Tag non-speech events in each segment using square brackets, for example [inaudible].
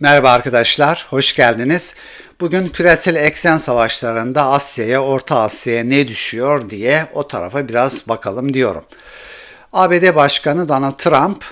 Merhaba arkadaşlar, hoş geldiniz. Bugün küresel eksen savaşlarında Asya'ya, Orta Asya'ya ne düşüyor diye o tarafa biraz bakalım diyorum. ABD Başkanı Donald Trump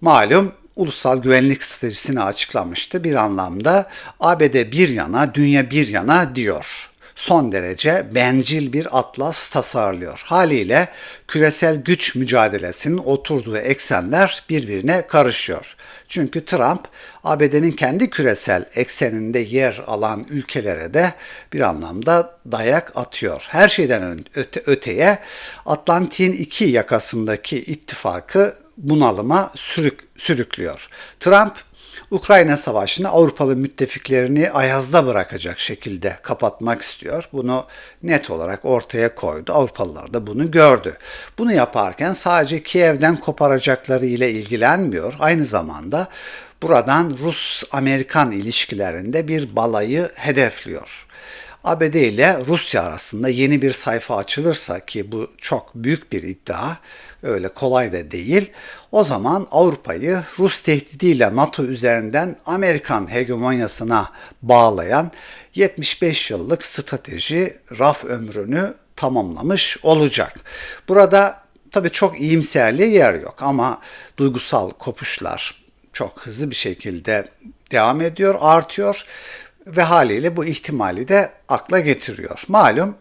malum ulusal güvenlik stratejisini açıklamıştı. Bir anlamda ABD bir yana, dünya bir yana diyor son derece bencil bir atlas tasarlıyor. Haliyle küresel güç mücadelesinin oturduğu eksenler birbirine karışıyor. Çünkü Trump ABD'nin kendi küresel ekseninde yer alan ülkelere de bir anlamda dayak atıyor. Her şeyden öte, öteye Atlantik'in iki yakasındaki ittifakı bunalıma sürük, sürüklüyor. Trump Ukrayna Savaşı'nı Avrupalı müttefiklerini ayazda bırakacak şekilde kapatmak istiyor. Bunu net olarak ortaya koydu. Avrupalılar da bunu gördü. Bunu yaparken sadece Kiev'den koparacakları ile ilgilenmiyor. Aynı zamanda buradan Rus-Amerikan ilişkilerinde bir balayı hedefliyor. ABD ile Rusya arasında yeni bir sayfa açılırsa ki bu çok büyük bir iddia, öyle kolay da değil. O zaman Avrupa'yı Rus tehdidiyle NATO üzerinden Amerikan hegemonyasına bağlayan 75 yıllık strateji raf ömrünü tamamlamış olacak. Burada tabii çok iyimserliğe yer yok ama duygusal kopuşlar çok hızlı bir şekilde devam ediyor, artıyor ve haliyle bu ihtimali de akla getiriyor. Malum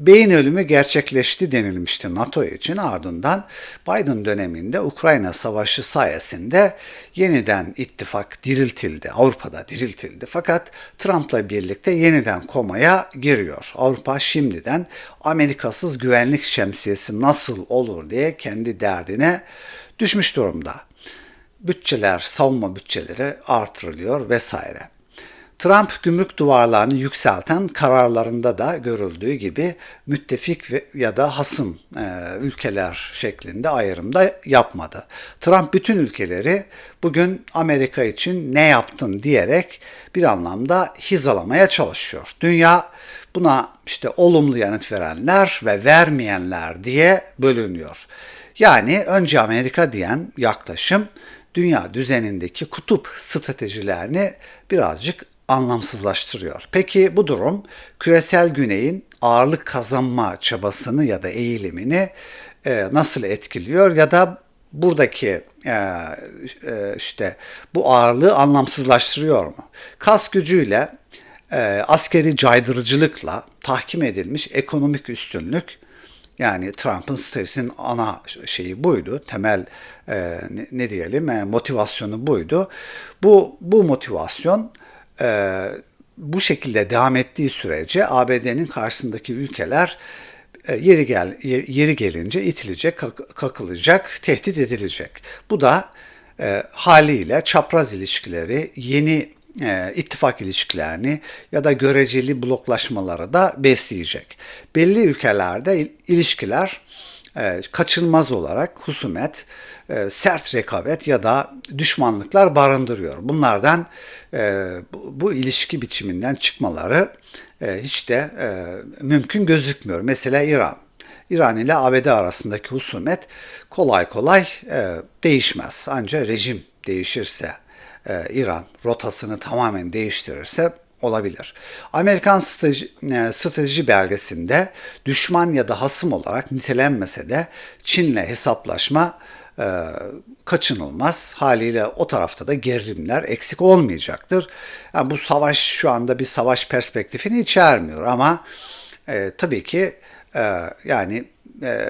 beyin ölümü gerçekleşti denilmişti NATO için ardından Biden döneminde Ukrayna Savaşı sayesinde yeniden ittifak diriltildi. Avrupa'da diriltildi. Fakat Trump'la birlikte yeniden komaya giriyor. Avrupa şimdiden Amerikasız güvenlik şemsiyesi nasıl olur diye kendi derdine düşmüş durumda. Bütçeler, savunma bütçeleri artırılıyor vesaire. Trump gümrük duvarlarını yükselten kararlarında da görüldüğü gibi müttefik ya da hasım e, ülkeler şeklinde ayrımda yapmadı. Trump bütün ülkeleri bugün Amerika için ne yaptın diyerek bir anlamda hizalamaya çalışıyor. Dünya buna işte olumlu yanıt verenler ve vermeyenler diye bölünüyor. Yani önce Amerika diyen yaklaşım dünya düzenindeki kutup stratejilerini birazcık anlamsızlaştırıyor. Peki bu durum küresel güneyin ağırlık kazanma çabasını ya da eğilimini e, nasıl etkiliyor ya da buradaki e, e, işte bu ağırlığı anlamsızlaştırıyor mu? Kas gücüyle e, askeri caydırıcılıkla tahkim edilmiş ekonomik üstünlük yani Trump'ın stratejisinin ana şeyi buydu. Temel e, ne, ne diyelim e, motivasyonu buydu. Bu bu motivasyon e, bu şekilde devam ettiği sürece ABD'nin karşısındaki ülkeler e, yeri gel yeri gelince itilecek, kakılacak, tehdit edilecek. Bu da e, haliyle çapraz ilişkileri, yeni e, ittifak ilişkilerini ya da göreceli bloklaşmaları da besleyecek. Belli ülkelerde ilişkiler e, kaçınılmaz olarak husumet, e, sert rekabet ya da düşmanlıklar barındırıyor. Bunlardan e, bu, bu ilişki biçiminden çıkmaları e, hiç de e, mümkün gözükmüyor. Mesela İran. İran ile ABD arasındaki husumet kolay kolay e, değişmez. Ancak rejim değişirse, e, İran rotasını tamamen değiştirirse olabilir. Amerikan strateji, e, belgesinde düşman ya da hasım olarak nitelenmese de Çin'le hesaplaşma e, kaçınılmaz. Haliyle o tarafta da gerilimler eksik olmayacaktır. Yani bu savaş şu anda bir savaş perspektifini içermiyor ama e, tabii ki e, yani e,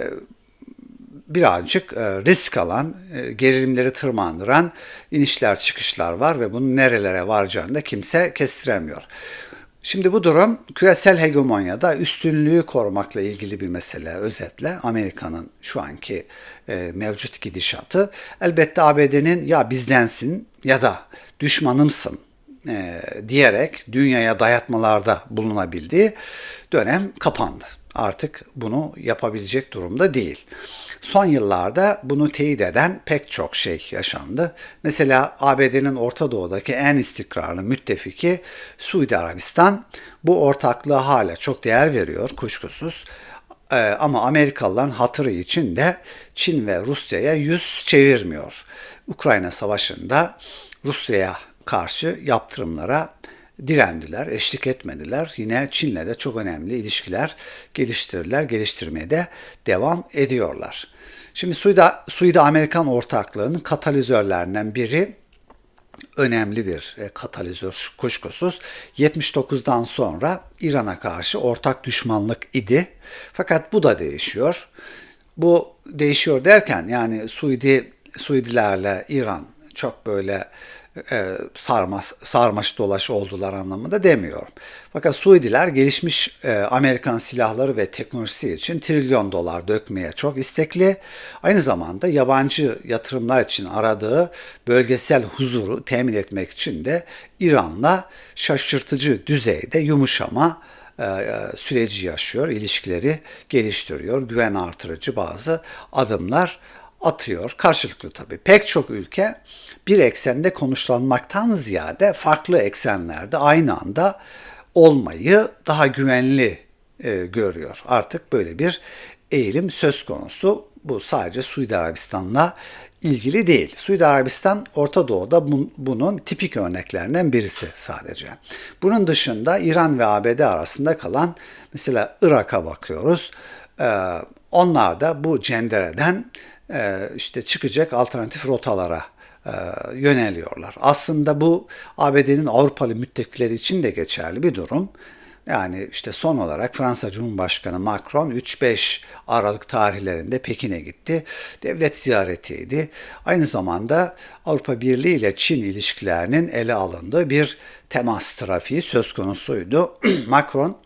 birazcık e, risk alan, e, gerilimleri tırmandıran inişler çıkışlar var ve bunun nerelere varacağını da kimse kestiremiyor. Şimdi bu durum küresel hegemonyada üstünlüğü korumakla ilgili bir mesele özetle Amerika'nın şu anki e, mevcut gidişatı. Elbette ABD'nin ya bizdensin ya da düşmanımsın e, diyerek dünyaya dayatmalarda bulunabildiği dönem kapandı. Artık bunu yapabilecek durumda değil. Son yıllarda bunu teyit eden pek çok şey yaşandı. Mesela ABD'nin Orta Doğu'daki en istikrarlı müttefiki Suudi Arabistan bu ortaklığa hala çok değer veriyor kuşkusuz. Ee, ama Amerikalıların hatırı için de Çin ve Rusya'ya yüz çevirmiyor. Ukrayna Savaşı'nda Rusya'ya karşı yaptırımlara direndiler, eşlik etmediler. Yine Çin'le de çok önemli ilişkiler geliştirdiler, geliştirmeye de devam ediyorlar. Şimdi Suudi, Suudi Amerikan ortaklığının katalizörlerinden biri önemli bir e, katalizör kuşkusuz. 79'dan sonra İran'a karşı ortak düşmanlık idi. Fakat bu da değişiyor. Bu değişiyor derken yani Suudi Suudilerle İran çok böyle e, sarma, sarmaş dolaş oldular anlamında demiyorum. Fakat Suudiler gelişmiş e, Amerikan silahları ve teknolojisi için trilyon dolar dökmeye çok istekli. Aynı zamanda yabancı yatırımlar için aradığı bölgesel huzuru temin etmek için de İran'la şaşırtıcı düzeyde yumuşama e, süreci yaşıyor, ilişkileri geliştiriyor, güven artırıcı bazı adımlar atıyor. Karşılıklı tabii. Pek çok ülke bir eksende konuşlanmaktan ziyade farklı eksenlerde aynı anda olmayı daha güvenli e, görüyor. Artık böyle bir eğilim söz konusu. Bu sadece Suudi Arabistan'la ilgili değil. Suudi Arabistan Orta Doğu'da bunun tipik örneklerinden birisi sadece. Bunun dışında İran ve ABD arasında kalan mesela Irak'a bakıyoruz. Ee, onlar da bu cendereden e, işte çıkacak alternatif rotalara yöneliyorlar. Aslında bu ABD'nin Avrupalı müttefikleri için de geçerli bir durum. Yani işte son olarak Fransa Cumhurbaşkanı Macron 3-5 Aralık tarihlerinde Pekin'e gitti. Devlet ziyaretiydi. Aynı zamanda Avrupa Birliği ile Çin ilişkilerinin ele alındığı bir temas trafiği söz konusuydu. [clears throat] Macron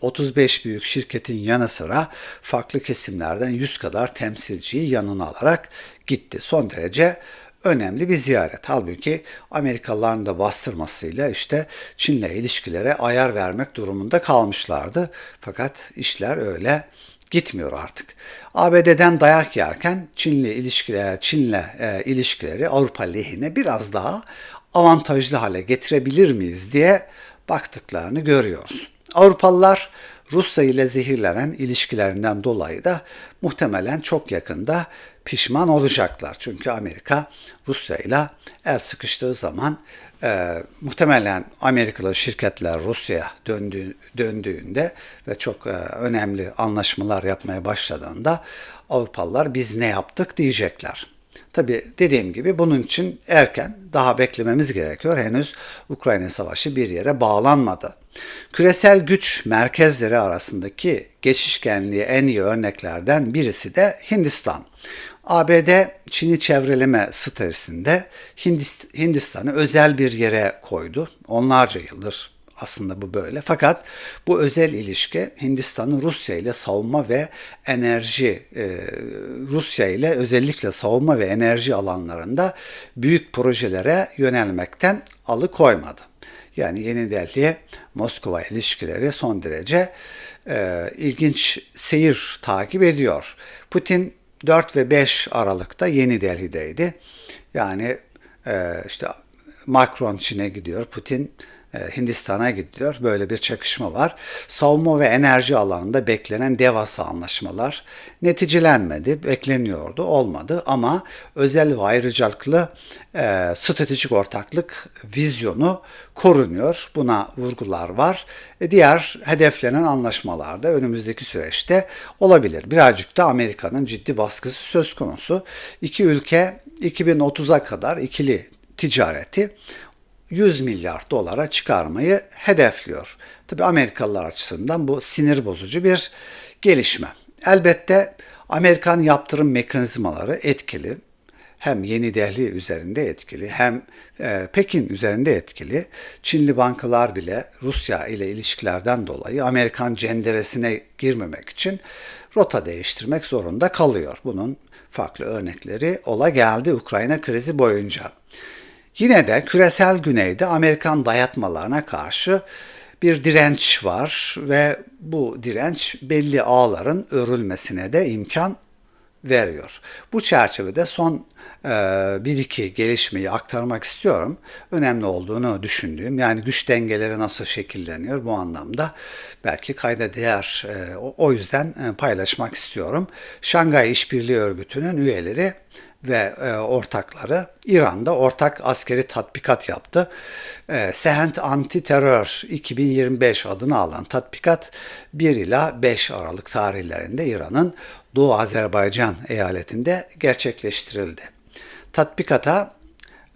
35 büyük şirketin yanı sıra farklı kesimlerden 100 kadar temsilciyi yanına alarak gitti. Son derece önemli bir ziyaret. Halbuki Amerikalıların da bastırmasıyla işte Çin'le ilişkilere ayar vermek durumunda kalmışlardı. Fakat işler öyle gitmiyor artık. ABD'den dayak yerken Çin'le ilişkiler, Çin'le e, ilişkileri Avrupa lehine biraz daha avantajlı hale getirebilir miyiz diye baktıklarını görüyoruz. Avrupalılar Rusya ile zehirlenen ilişkilerinden dolayı da muhtemelen çok yakında pişman olacaklar. Çünkü Amerika Rusya ile el sıkıştığı zaman e, muhtemelen Amerikalı şirketler Rusya'ya döndüğü, döndüğünde ve çok e, önemli anlaşmalar yapmaya başladığında Avrupalılar biz ne yaptık diyecekler. Tabi dediğim gibi bunun için erken daha beklememiz gerekiyor. Henüz Ukrayna Savaşı bir yere bağlanmadı. Küresel güç merkezleri arasındaki geçişkenliğe en iyi örneklerden birisi de Hindistan. ABD Çin'i çevreleme stratejisinde Hindistan'ı özel bir yere koydu. Onlarca yıldır aslında bu böyle. Fakat bu özel ilişki Hindistan'ın Rusya ile savunma ve enerji, e, Rusya ile özellikle savunma ve enerji alanlarında büyük projelere yönelmekten alıkoymadı. Yani Yeni Delhi Moskova ilişkileri son derece e, ilginç seyir takip ediyor. Putin 4 ve 5 Aralık'ta Yeni Delhi'deydi. Yani e, işte Macron Çin'e gidiyor, Putin Hindistan'a gidiyor. Böyle bir çakışma var. Savunma ve enerji alanında beklenen devasa anlaşmalar neticelenmedi, bekleniyordu, olmadı ama özel ve ayrıcalıklı e, stratejik ortaklık vizyonu korunuyor. Buna vurgular var. E, diğer hedeflenen anlaşmalarda önümüzdeki süreçte olabilir. Birazcık da Amerika'nın ciddi baskısı söz konusu. İki ülke 2030'a kadar ikili ticareti 100 milyar dolara çıkarmayı hedefliyor. Tabi Amerikalılar açısından bu sinir bozucu bir gelişme. Elbette Amerikan yaptırım mekanizmaları etkili. Hem Yeni Delhi üzerinde etkili hem e, Pekin üzerinde etkili. Çinli bankalar bile Rusya ile ilişkilerden dolayı Amerikan cenderesine girmemek için rota değiştirmek zorunda kalıyor. Bunun farklı örnekleri ola geldi Ukrayna krizi boyunca. Yine de küresel güneyde Amerikan dayatmalarına karşı bir direnç var ve bu direnç belli ağların örülmesine de imkan veriyor. Bu çerçevede son e, bir iki gelişmeyi aktarmak istiyorum. Önemli olduğunu düşündüğüm yani güç dengeleri nasıl şekilleniyor bu anlamda belki kayda değer. E, o yüzden e, paylaşmak istiyorum. Şangay İşbirliği Örgütü'nün üyeleri ve e, ortakları İran'da ortak askeri tatbikat yaptı. E, Sehent Anti-Terör 2025 adını alan tatbikat 1 ila 5 Aralık tarihlerinde İran'ın Doğu Azerbaycan eyaletinde gerçekleştirildi. Tatbikata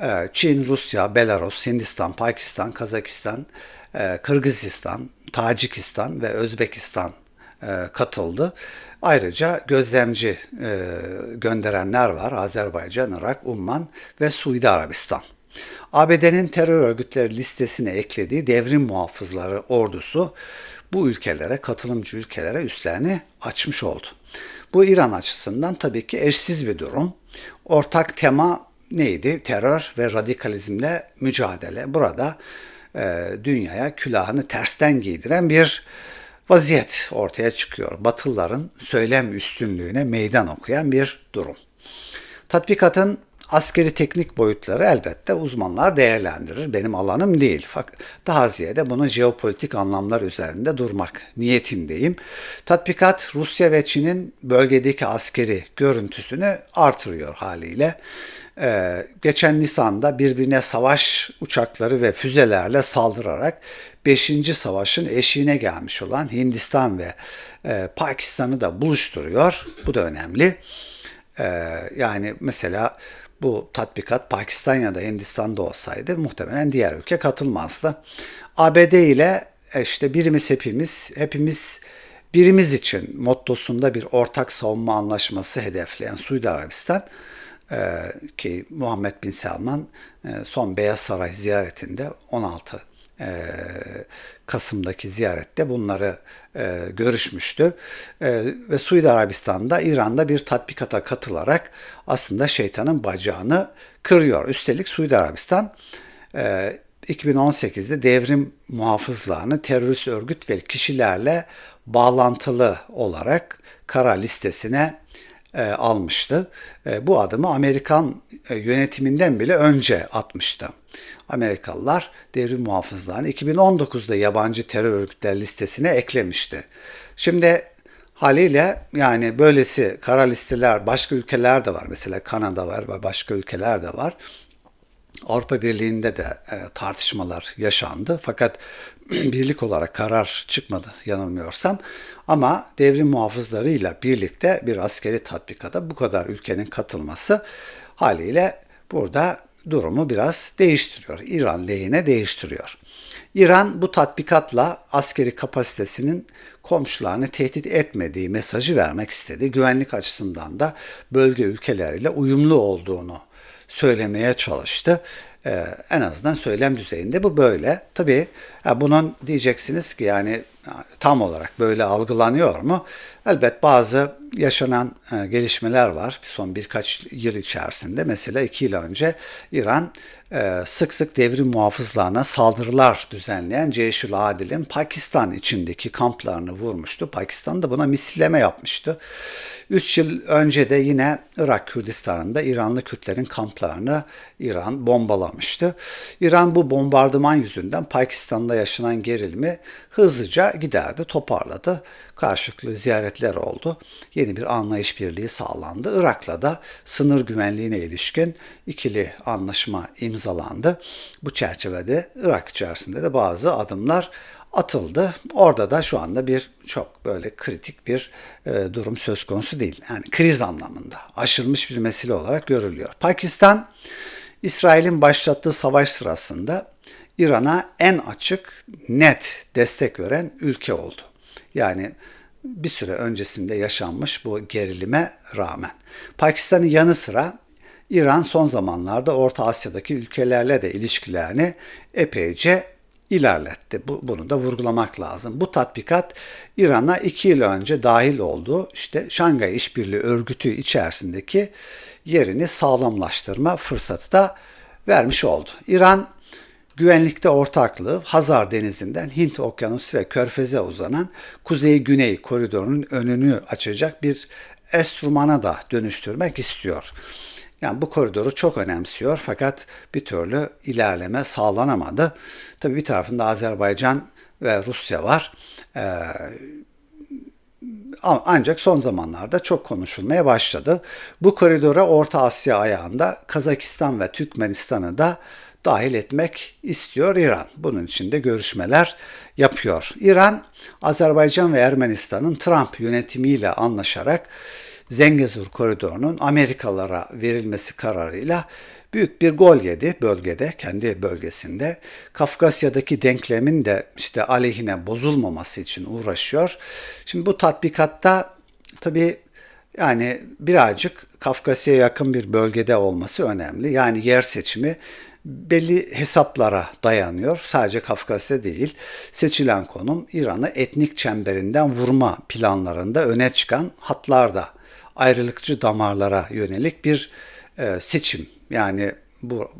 e, Çin, Rusya, Belarus, Hindistan, Pakistan, Kazakistan, e, Kırgızistan, Tacikistan ve Özbekistan e, katıldı. Ayrıca gözlemci gönderenler var. Azerbaycan, Irak, Umman ve Suudi Arabistan. ABD'nin terör örgütleri listesine eklediği devrim muhafızları ordusu bu ülkelere, katılımcı ülkelere üstlerini açmış oldu. Bu İran açısından tabii ki eşsiz bir durum. Ortak tema neydi? Terör ve radikalizmle mücadele. Burada e, dünyaya külahını tersten giydiren bir vaziyet ortaya çıkıyor. Batılıların söylem üstünlüğüne meydan okuyan bir durum. Tatbikatın askeri teknik boyutları elbette uzmanlar değerlendirir. Benim alanım değil. Daha ziyade bunu jeopolitik anlamlar üzerinde durmak niyetindeyim. Tatbikat Rusya ve Çin'in bölgedeki askeri görüntüsünü artırıyor haliyle. Ee, geçen Nisan'da birbirine savaş uçakları ve füzelerle saldırarak 5. savaşın eşiğine gelmiş olan Hindistan ve e, Pakistan'ı da buluşturuyor. Bu da önemli. Ee, yani mesela bu tatbikat Pakistan ya da Hindistan'da olsaydı muhtemelen diğer ülke katılmazdı. ABD ile e, işte birimiz hepimiz, hepimiz birimiz için mottosunda bir ortak savunma anlaşması hedefleyen Suudi Arabistan e, ki Muhammed Bin Selman e, son Beyaz Saray ziyaretinde 16 Kasım'daki ziyarette bunları e, görüşmüştü. E, ve Suudi Arabistan'da İran'da bir tatbikata katılarak aslında şeytanın bacağını kırıyor. Üstelik Suudi Arabistan e, 2018'de devrim muhafızlarını terörist örgüt ve kişilerle bağlantılı olarak kara listesine e, almıştı. E, bu adımı Amerikan e, yönetiminden bile önce atmıştı. Amerikalılar devrim muhafızlarını 2019'da yabancı terör örgütler listesine eklemişti. Şimdi haliyle yani böylesi kara listeler başka ülkeler de var. Mesela Kanada var ve başka ülkeler de var. Avrupa Birliği'nde de e, tartışmalar yaşandı. Fakat [clears throat] birlik olarak karar çıkmadı yanılmıyorsam. Ama devrim muhafızlarıyla birlikte bir askeri tatbikata bu kadar ülkenin katılması haliyle burada durumu biraz değiştiriyor. İran lehine değiştiriyor. İran bu tatbikatla askeri kapasitesinin komşularını tehdit etmediği mesajı vermek istedi. Güvenlik açısından da bölge ülkeleriyle uyumlu olduğunu söylemeye çalıştı. Ee, en azından söylem düzeyinde bu böyle. Tabii bunun diyeceksiniz ki yani tam olarak böyle algılanıyor mu? Elbet bazı yaşanan e, gelişmeler var son birkaç yıl içerisinde. Mesela iki yıl önce İran e, sık sık devrim muhafızlarına saldırılar düzenleyen Ceyşül Adil'in Pakistan içindeki kamplarını vurmuştu. Pakistan da buna misilleme yapmıştı. 3 yıl önce de yine Irak Kürdistan'ında İranlı Kürtlerin kamplarını İran bombalamıştı. İran bu bombardıman yüzünden Pakistan'da yaşanan gerilimi hızlıca giderdi, toparladı. Karşılıklı ziyaretler oldu. Yeni bir anlayış birliği sağlandı. Irak'la da sınır güvenliğine ilişkin ikili anlaşma imzalandı. Bu çerçevede Irak içerisinde de bazı adımlar atıldı. Orada da şu anda bir çok böyle kritik bir e, durum söz konusu değil. Yani kriz anlamında aşılmış bir mesele olarak görülüyor. Pakistan, İsrail'in başlattığı savaş sırasında İran'a en açık, net destek veren ülke oldu. Yani bir süre öncesinde yaşanmış bu gerilime rağmen. Pakistan'ın yanı sıra İran son zamanlarda Orta Asya'daki ülkelerle de ilişkilerini epeyce ilerletti. Bu, bunu da vurgulamak lazım. Bu tatbikat İran'a iki yıl önce dahil olduğu işte Şangay İşbirliği Örgütü içerisindeki yerini sağlamlaştırma fırsatı da vermiş oldu. İran güvenlikte ortaklığı Hazar Denizi'nden Hint Okyanusu ve Körfez'e uzanan kuzey-güney koridorunun önünü açacak bir enstrümana da dönüştürmek istiyor. Yani bu koridoru çok önemsiyor fakat bir türlü ilerleme sağlanamadı. Tabii bir tarafında Azerbaycan ve Rusya var. Ee, ancak son zamanlarda çok konuşulmaya başladı. Bu koridora Orta Asya ayağında Kazakistan ve Türkmenistan'ı da dahil etmek istiyor İran. Bunun için de görüşmeler yapıyor. İran, Azerbaycan ve Ermenistan'ın Trump yönetimiyle anlaşarak Zengezur koridorunun Amerikalılara verilmesi kararıyla büyük bir gol yedi bölgede, kendi bölgesinde. Kafkasya'daki denklemin de işte aleyhine bozulmaması için uğraşıyor. Şimdi bu tatbikatta tabii yani birazcık Kafkasya'ya yakın bir bölgede olması önemli. Yani yer seçimi belli hesaplara dayanıyor. Sadece Kafkasya değil. Seçilen konum İran'ı etnik çemberinden vurma planlarında öne çıkan hatlarda ayrılıkçı damarlara yönelik bir e, seçim. Yani bu,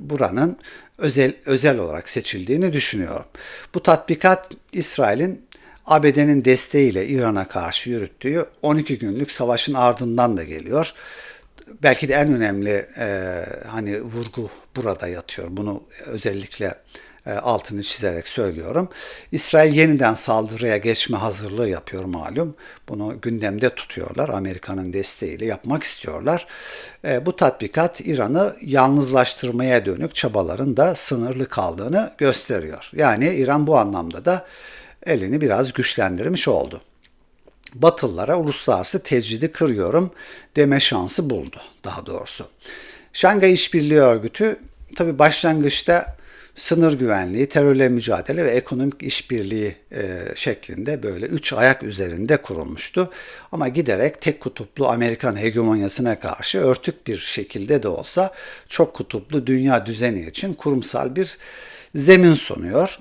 buranın özel özel olarak seçildiğini düşünüyorum. Bu tatbikat İsrail'in ABD'nin desteğiyle İran'a karşı yürüttüğü 12 günlük savaşın ardından da geliyor. Belki de en önemli e, hani vurgu burada yatıyor. Bunu özellikle altını çizerek söylüyorum. İsrail yeniden saldırıya geçme hazırlığı yapıyor malum. Bunu gündemde tutuyorlar. Amerika'nın desteğiyle yapmak istiyorlar. E, bu tatbikat İran'ı yalnızlaştırmaya dönük çabaların da sınırlı kaldığını gösteriyor. Yani İran bu anlamda da elini biraz güçlendirmiş oldu. Batılılara uluslararası tecridi kırıyorum deme şansı buldu daha doğrusu. Şangay İşbirliği Örgütü tabi başlangıçta sınır güvenliği, terörle mücadele ve ekonomik işbirliği e, şeklinde böyle üç ayak üzerinde kurulmuştu. Ama giderek tek kutuplu Amerikan hegemonyasına karşı örtük bir şekilde de olsa çok kutuplu dünya düzeni için kurumsal bir zemin sunuyor.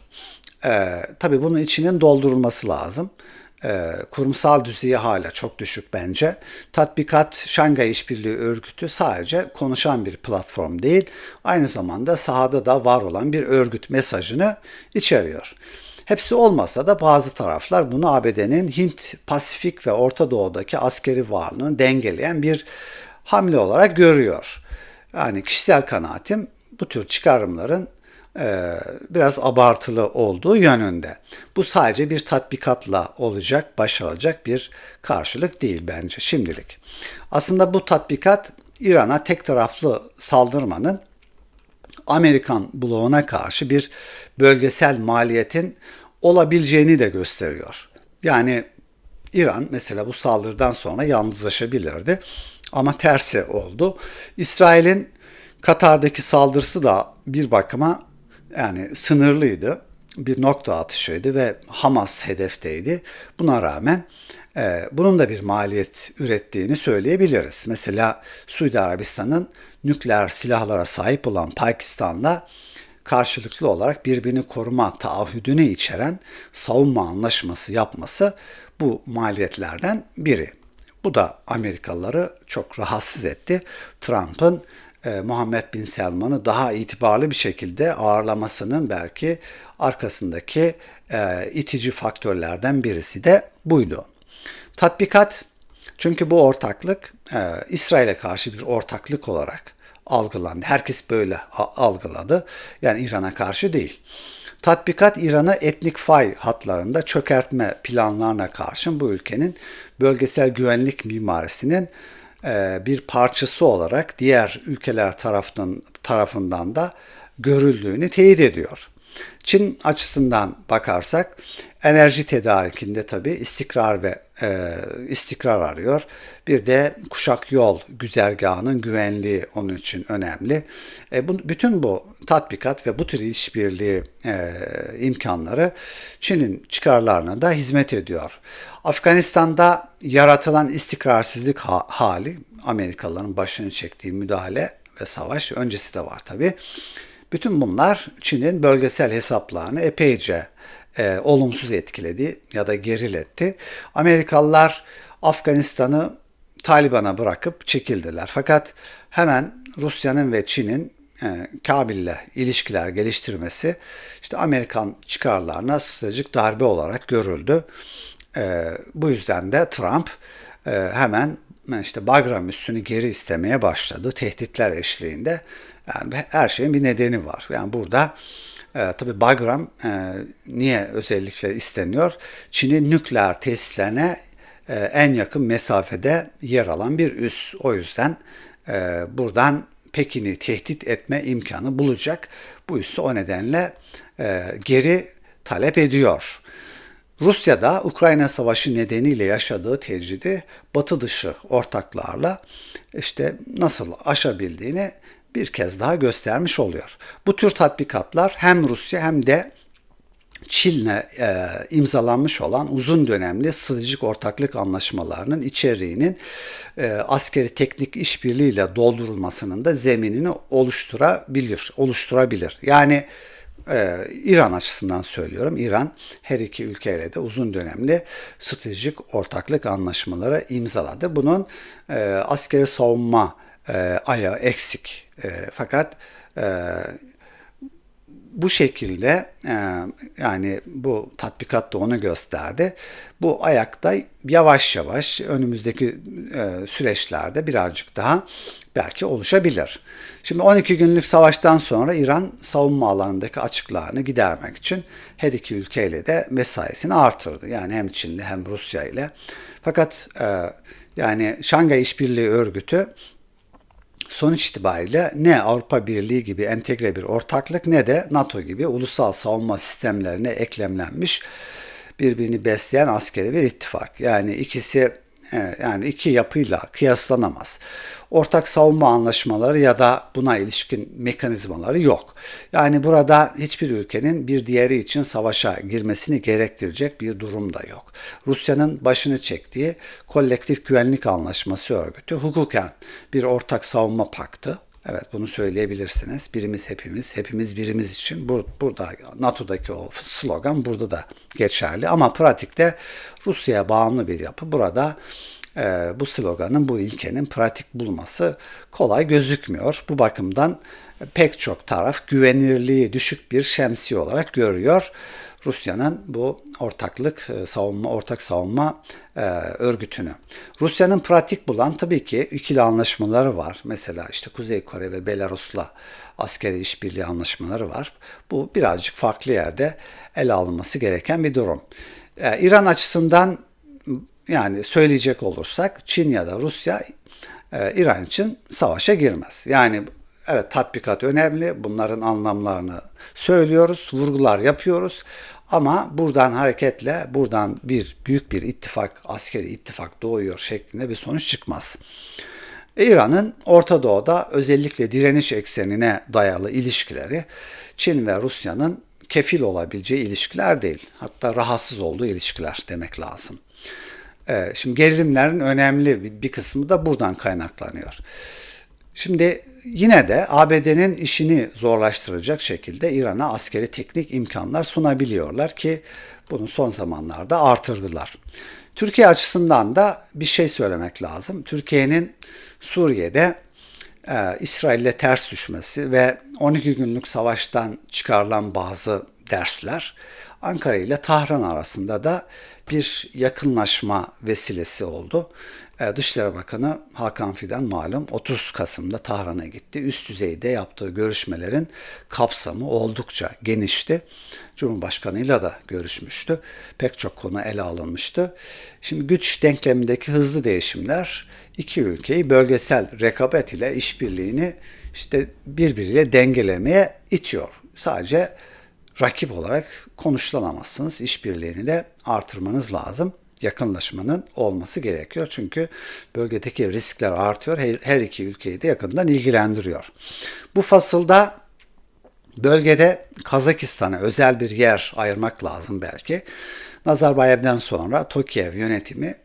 E, tabii bunun içinin doldurulması lazım kurumsal düzeyi hala çok düşük bence. Tatbikat Şangay İşbirliği Örgütü sadece konuşan bir platform değil, aynı zamanda sahada da var olan bir örgüt mesajını içeriyor. Hepsi olmasa da bazı taraflar bunu ABD'nin Hint, Pasifik ve Orta Doğu'daki askeri varlığını dengeleyen bir hamle olarak görüyor. Yani kişisel kanaatim bu tür çıkarımların biraz abartılı olduğu yönünde. Bu sadece bir tatbikatla olacak, başarılacak bir karşılık değil bence şimdilik. Aslında bu tatbikat İran'a tek taraflı saldırmanın Amerikan bloğuna karşı bir bölgesel maliyetin olabileceğini de gösteriyor. Yani İran mesela bu saldırıdan sonra yalnızlaşabilirdi ama tersi oldu. İsrail'in Katar'daki saldırısı da bir bakıma yani sınırlıydı. Bir nokta atışıydı ve Hamas hedefteydi. Buna rağmen e, bunun da bir maliyet ürettiğini söyleyebiliriz. Mesela Suudi Arabistan'ın nükleer silahlara sahip olan Pakistan'la karşılıklı olarak birbirini koruma taahhüdünü içeren savunma anlaşması yapması bu maliyetlerden biri. Bu da Amerikalıları çok rahatsız etti. Trump'ın e, Muhammed Bin Selman'ı daha itibarlı bir şekilde ağırlamasının belki arkasındaki e, itici faktörlerden birisi de buydu. Tatbikat çünkü bu ortaklık e, İsrail'e karşı bir ortaklık olarak algılandı. Herkes böyle algıladı. Yani İran'a karşı değil. Tatbikat İran'ı etnik fay hatlarında çökertme planlarına karşın bu ülkenin bölgesel güvenlik mimarisinin bir parçası olarak diğer ülkeler tarafından, tarafından da görüldüğünü teyit ediyor. Çin açısından bakarsak enerji tedarikinde tabi istikrar ve e, istikrar arıyor. Bir de kuşak yol güzergahının güvenliği onun için önemli. E, bu, bütün bu tatbikat ve bu tür işbirliği e, imkanları Çin'in çıkarlarına da hizmet ediyor. Afganistan'da yaratılan istikrarsızlık ha- hali, Amerikalıların başını çektiği müdahale ve savaş öncesi de var tabi. Bütün bunlar Çin'in bölgesel hesaplarını epeyce e, olumsuz etkiledi ya da geriletti. Amerikalılar Afganistan'ı Taliban'a bırakıp çekildiler. Fakat hemen Rusya'nın ve Çin'in e, Kabil'le ilişkiler geliştirmesi işte Amerikan çıkarlarına stratejik darbe olarak görüldü. E, bu yüzden de Trump e, hemen işte Bagram üssünü geri istemeye başladı. Tehditler eşliğinde. Yani her şeyin bir nedeni var. Yani burada e, tabii Bagram e, niye özellikle isteniyor? Çin'in nükleer tesislerine e, en yakın mesafede yer alan bir üs. O yüzden e, buradan Pekin'i tehdit etme imkanı bulacak. Bu üssü o nedenle e, geri talep ediyor. Rusya da Ukrayna Savaşı nedeniyle yaşadığı tecridi batı dışı ortaklarla işte nasıl aşabildiğini bir kez daha göstermiş oluyor. Bu tür tatbikatlar hem Rusya hem de Çin'le e, imzalanmış olan uzun dönemli stratejik ortaklık anlaşmalarının içeriğinin e, askeri teknik işbirliğiyle doldurulmasının da zeminini oluşturabilir. oluşturabilir. Yani ee, İran açısından söylüyorum. İran her iki ülkeyle de uzun dönemli stratejik ortaklık anlaşmaları imzaladı. Bunun e, askeri savunma e, ayağı eksik. E, fakat e, bu şekilde e, yani bu tatbikat da onu gösterdi. Bu ayakta yavaş yavaş önümüzdeki e, süreçlerde birazcık daha belki oluşabilir. Şimdi 12 günlük savaştan sonra İran savunma alanındaki açıklarını gidermek için her iki ülkeyle de mesaisini artırdı. Yani hem Çin'le hem Rusya ile. Fakat e, yani Şangay İşbirliği Örgütü sonuç itibariyle ne Avrupa Birliği gibi entegre bir ortaklık ne de NATO gibi ulusal savunma sistemlerine eklemlenmiş birbirini besleyen askeri bir ittifak. Yani ikisi yani iki yapıyla kıyaslanamaz. Ortak savunma anlaşmaları ya da buna ilişkin mekanizmaları yok. Yani burada hiçbir ülkenin bir diğeri için savaşa girmesini gerektirecek bir durum da yok. Rusya'nın başını çektiği kolektif güvenlik anlaşması örgütü hukuken bir ortak savunma paktı Evet bunu söyleyebilirsiniz. Birimiz hepimiz, hepimiz birimiz için. Bur burada NATO'daki o slogan burada da geçerli. Ama pratikte Rusya'ya bağımlı bir yapı. Burada e, bu sloganın, bu ilkenin pratik bulması kolay gözükmüyor. Bu bakımdan pek çok taraf güvenirliği düşük bir şemsiye olarak görüyor. Rusya'nın bu ortaklık e, savunma ortak savunma e, örgütünü. Rusya'nın pratik bulan tabii ki ikili anlaşmaları var. Mesela işte Kuzey Kore ve Belarus'la askeri işbirliği anlaşmaları var. Bu birazcık farklı yerde ele alınması gereken bir durum. E, İran açısından yani söyleyecek olursak Çin ya da Rusya e, İran için savaşa girmez. Yani evet tatbikat önemli. Bunların anlamlarını söylüyoruz, vurgular yapıyoruz. Ama buradan hareketle buradan bir büyük bir ittifak, askeri ittifak doğuyor şeklinde bir sonuç çıkmaz. İran'ın Orta Doğu'da özellikle direniş eksenine dayalı ilişkileri Çin ve Rusya'nın kefil olabileceği ilişkiler değil. Hatta rahatsız olduğu ilişkiler demek lazım. Ee, şimdi gerilimlerin önemli bir kısmı da buradan kaynaklanıyor. Şimdi yine de ABD'nin işini zorlaştıracak şekilde İran'a askeri teknik imkanlar sunabiliyorlar ki bunu son zamanlarda artırdılar. Türkiye açısından da bir şey söylemek lazım. Türkiye'nin Suriye'de e, İsrail'le ters düşmesi ve 12 günlük savaştan çıkarılan bazı dersler Ankara ile Tahran arasında da bir yakınlaşma vesilesi oldu. E, Dışişleri Bakanı Hakan Fidan malum 30 Kasım'da Tahran'a gitti. Üst düzeyde yaptığı görüşmelerin kapsamı oldukça genişti. Cumhurbaşkanıyla da görüşmüştü. Pek çok konu ele alınmıştı. Şimdi güç denklemindeki hızlı değişimler iki ülkeyi bölgesel rekabet ile işbirliğini işte birbiriyle dengelemeye itiyor. Sadece rakip olarak konuşlanamazsınız. İşbirliğini de artırmanız lazım yakınlaşmanın olması gerekiyor. Çünkü bölgedeki riskler artıyor. Her iki ülkeyi de yakından ilgilendiriyor. Bu fasılda bölgede Kazakistan'a özel bir yer ayırmak lazım belki. Nazarbayev'den sonra Tokiev yönetimi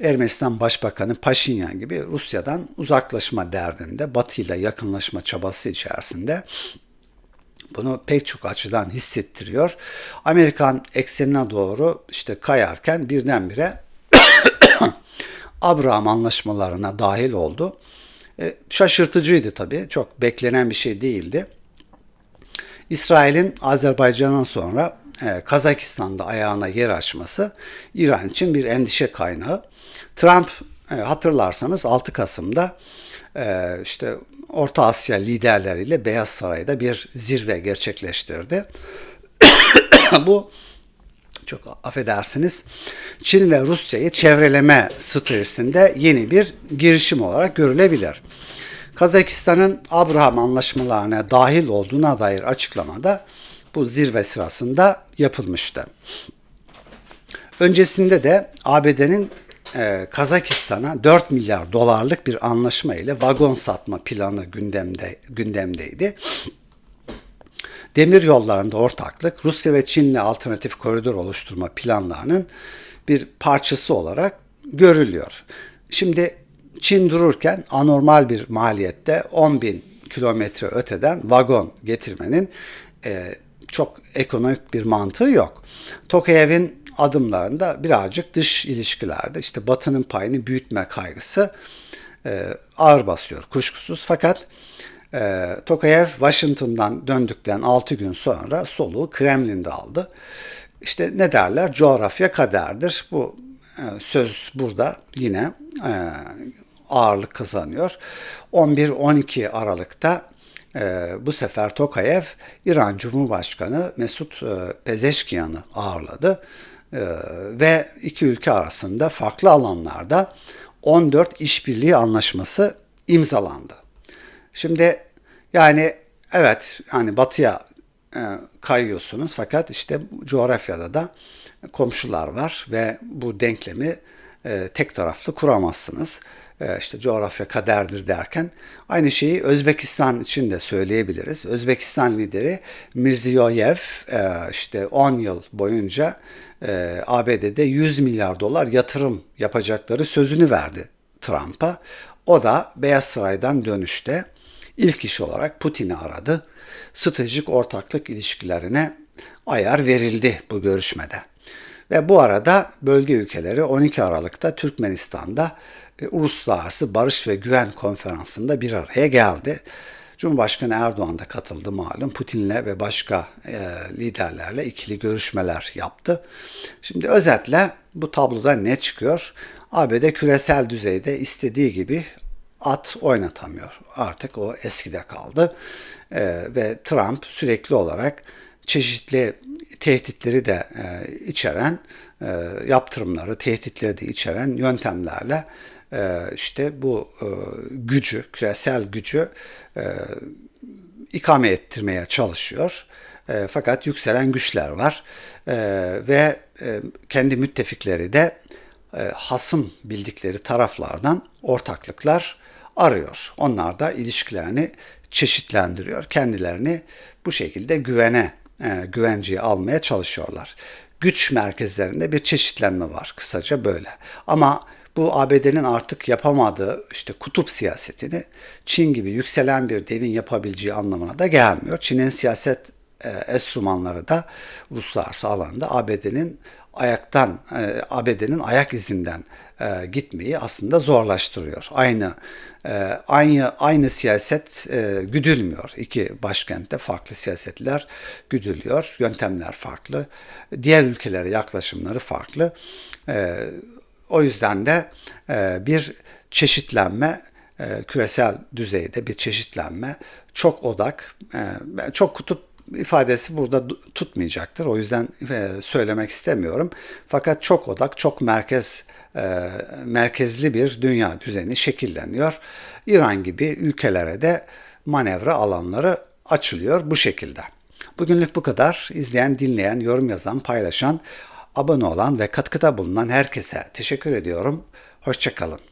Ermenistan Başbakanı Paşinyan gibi Rusya'dan uzaklaşma derdinde, Batı ile yakınlaşma çabası içerisinde bunu pek çok açıdan hissettiriyor. Amerikan eksenine doğru işte kayarken birdenbire [coughs] Abraham anlaşmalarına dahil oldu. E, şaşırtıcıydı tabii. Çok beklenen bir şey değildi. İsrail'in Azerbaycan'dan sonra e, Kazakistan'da ayağına yer açması İran için bir endişe kaynağı. Trump e, hatırlarsanız 6 Kasım'da e, işte Orta Asya liderleriyle Beyaz Saray'da bir zirve gerçekleştirdi. [coughs] Bu çok affedersiniz Çin ve Rusya'yı çevreleme stratejisinde yeni bir girişim olarak görülebilir. Kazakistan'ın Abraham anlaşmalarına dahil olduğuna dair açıklamada bu zirve sırasında yapılmıştı. Öncesinde de ABD'nin e, Kazakistan'a 4 milyar dolarlık bir anlaşma ile vagon satma planı gündemde gündemdeydi. Demir yollarında ortaklık, Rusya ve Çin'le alternatif koridor oluşturma planlarının bir parçası olarak görülüyor. Şimdi Çin dururken anormal bir maliyette 10 bin kilometre öteden vagon getirmenin e, çok ekonomik bir mantığı yok. Tokayev'in adımlarında birazcık dış ilişkilerde işte Batı'nın payını büyütme kaygısı e, ağır basıyor kuşkusuz. Fakat e, Tokayev Washington'dan döndükten 6 gün sonra soluğu Kremlin'de aldı. İşte ne derler? Coğrafya kaderdir. Bu e, söz burada yine e, ağırlık kazanıyor. 11-12 Aralık'ta e, bu sefer Tokayev İran Cumhurbaşkanı Mesut e, Pezeşkiyan'ı ağırladı ve iki ülke arasında farklı alanlarda 14 işbirliği anlaşması imzalandı. Şimdi yani evet hani batıya e, kayıyorsunuz fakat işte coğrafyada da komşular var ve bu denklemi e, tek taraflı kuramazsınız. E, işte coğrafya kaderdir derken aynı şeyi Özbekistan için de söyleyebiliriz. Özbekistan lideri Mirziyoyev e, işte 10 yıl boyunca e, ABD'de 100 milyar dolar yatırım yapacakları sözünü verdi Trump'a. O da Beyaz Saray'dan dönüşte ilk iş olarak Putin'i aradı. Stratejik ortaklık ilişkilerine ayar verildi bu görüşmede. Ve bu arada bölge ülkeleri 12 Aralık'ta Türkmenistan'da Uluslararası Barış ve Güven Konferansı'nda bir araya geldi. Cumhurbaşkanı Erdoğan da katıldı malum. Putin'le ve başka e, liderlerle ikili görüşmeler yaptı. Şimdi özetle bu tabloda ne çıkıyor? ABD küresel düzeyde istediği gibi at oynatamıyor. Artık o eskide kaldı. E, ve Trump sürekli olarak çeşitli tehditleri de e, içeren, e, yaptırımları, tehditleri de içeren yöntemlerle e, işte bu e, gücü, küresel gücü e, ikame ettirmeye çalışıyor. E, fakat yükselen güçler var ve kendi müttefikleri de hasım bildikleri taraflardan ortaklıklar arıyor. Onlar da ilişkilerini çeşitlendiriyor. Kendilerini bu şekilde güvene, güvenceye almaya çalışıyorlar. Güç merkezlerinde bir çeşitlenme var kısaca böyle. Ama bu ABD'nin artık yapamadığı işte kutup siyasetini Çin gibi yükselen bir devin yapabileceği anlamına da gelmiyor. Çin'in siyaset e, da uluslararası alanda ABD'nin ayaktan e, ABD'nin ayak izinden e, gitmeyi aslında zorlaştırıyor. Aynı e, aynı aynı siyaset güdülmüyor. İki başkentte farklı siyasetler güdülüyor. Yöntemler farklı. Diğer ülkelere yaklaşımları farklı. O yüzden de e, bir çeşitlenme e, küresel düzeyde bir çeşitlenme çok odak e, çok kutup ifadesi burada tutmayacaktır. O yüzden söylemek istemiyorum. Fakat çok odak, çok merkez merkezli bir dünya düzeni şekilleniyor. İran gibi ülkelere de manevra alanları açılıyor bu şekilde. Bugünlük bu kadar. İzleyen, dinleyen, yorum yazan, paylaşan, abone olan ve katkıda bulunan herkese teşekkür ediyorum. Hoşçakalın.